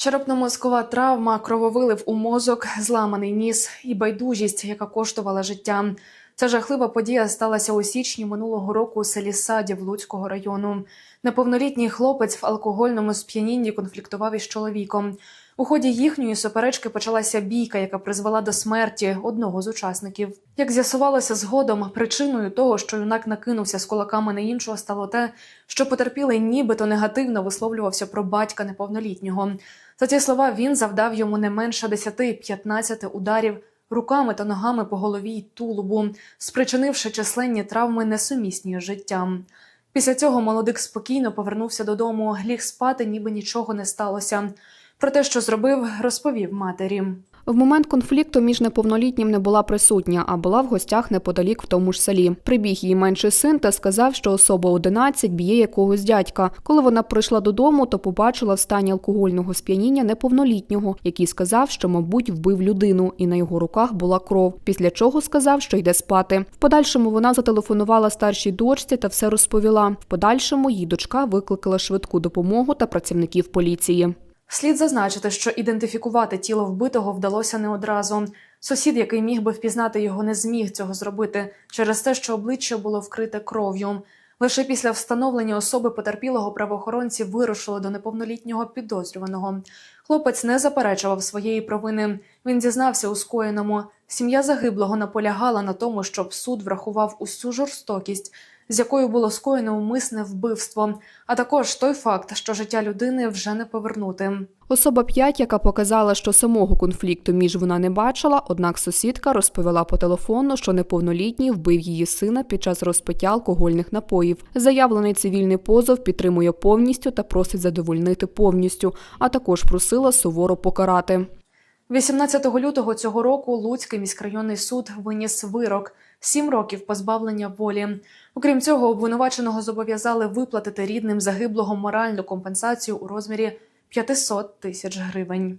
Черепно-мозкова травма, крововилив у мозок, зламаний ніс і байдужість, яка коштувала життя. Ця жахлива подія сталася у січні минулого року у селі Садів Луцького району. Неповнолітній хлопець в алкогольному сп'янінні конфліктував із чоловіком. У ході їхньої суперечки почалася бійка, яка призвела до смерті одного з учасників. Як з'ясувалося згодом, причиною того, що юнак накинувся з кулаками на іншого, стало те, що потерпілий нібито негативно висловлювався про батька неповнолітнього. За ці слова він завдав йому не менше 10-15 ударів руками та ногами по голові й тулубу, спричинивши численні травми несумісні з життям. Після цього молодик спокійно повернувся додому, ліг спати, ніби нічого не сталося. Про те, що зробив, розповів матері. В момент конфлікту між неповнолітнім не була присутня, а була в гостях неподалік в тому ж селі. Прибіг її менший син та сказав, що особа 11 б'є якогось дядька. Коли вона прийшла додому, то побачила в стані алкогольного сп'яніння неповнолітнього, який сказав, що, мабуть, вбив людину, і на його руках була кров. Після чого сказав, що йде спати. В подальшому вона зателефонувала старшій дочці та все розповіла. В подальшому її дочка викликала швидку допомогу та працівників поліції. Слід зазначити, що ідентифікувати тіло вбитого вдалося не одразу. Сусід, який міг би впізнати його, не зміг цього зробити через те, що обличчя було вкрите кров'ю. Лише після встановлення особи потерпілого правоохоронці вирушили до неповнолітнього підозрюваного. Хлопець не заперечував своєї провини. Він зізнався у скоєному. Сім'я загиблого наполягала на тому, щоб суд врахував усю жорстокість, з якою було скоєно умисне вбивство, а також той факт, що життя людини вже не повернути. Особа 5, яка показала, що самого конфлікту між вона не бачила, однак сусідка розповіла по телефону, що неповнолітній вбив її сина під час розпиття алкогольних напоїв. Заявлений цивільний позов підтримує повністю та просить задовольнити повністю, а також просила суворо покарати. 18 лютого цього року Луцький міськрайонний суд виніс вирок сім років позбавлення волі. Окрім цього, обвинуваченого зобов'язали виплатити рідним загиблого моральну компенсацію у розмірі 500 тисяч гривень.